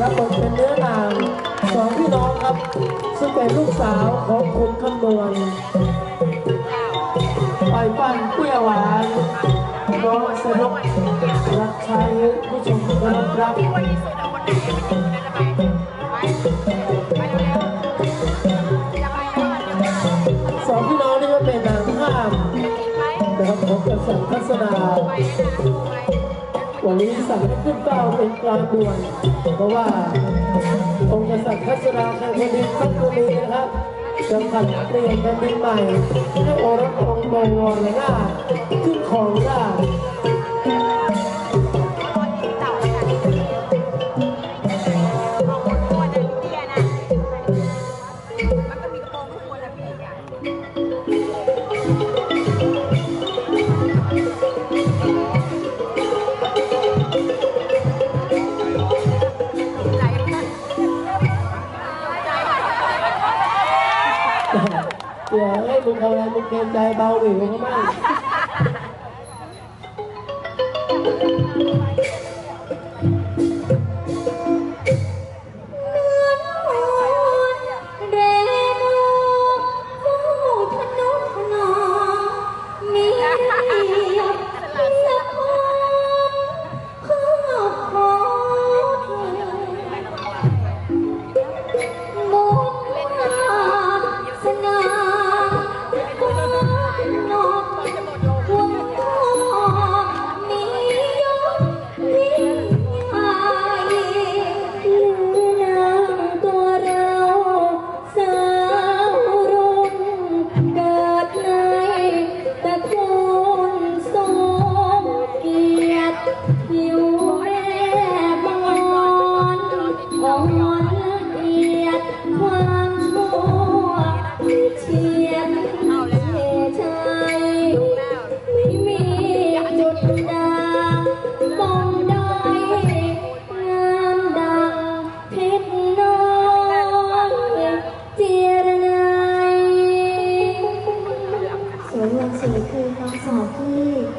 รับบทเป็นเนื้อนางสองพี่น้องครับ ซึ่งเป็นลูกสาวของคุณคำนวณไปปั้นเปรี้ยวหวานน้องสนุกรักใช้ผู้ชมทุกคนรับสองพี่น้องนี่ก็เป็นนางห้ามนะครับผมกับสังทัศนา วันนี้สั่งให้ขึ้นเก้าเป็นกลางด่วนเพราะว่าองค์กษัตริย์พัชราแห่งแผ่นดินพัชรีนะครับจะผัดเปลี่ยนแผ่นดินใหม่ให้โอรสองค์มงวรหน้าขึ้นของได้ เดี๋ยวให้มึงเอาอะไรมึงเกรงใจเบาหวิวเขาบ้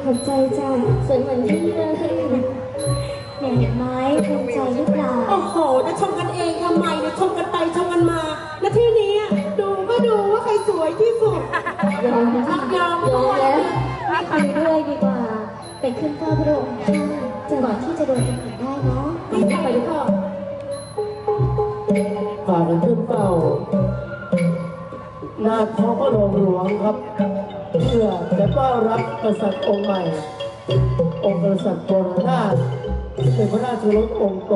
พี่ขอบใจจ้ะสวยเหมือนพี่เลยเนี่ยเห็นไหมภูมิใจหรือเปล่าโอ้โหจะชมกันเองทำไมเนี่ยชมกันไปชมกันมา และที่นี้อะดูก็ดูว่าใครสวยที่สุดยอมรักยอมยอมแล้วไม่คุยด้วยดีกว่า ไปขึ้นเฝ้าพระองค์ท่านจะก่อนที่จะโดนตำหนิได้เนาะดีใจหรือเปล่าฝากกันขึ้นเป้าหน้าท้องพระโรงหลวงครับ เพื่อจะต้อนรับกษัตริย์องค์ใหม่ องค์กษัตริย์โบราณนาถเป็นพระราชรถองค์โต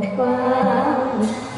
꽃과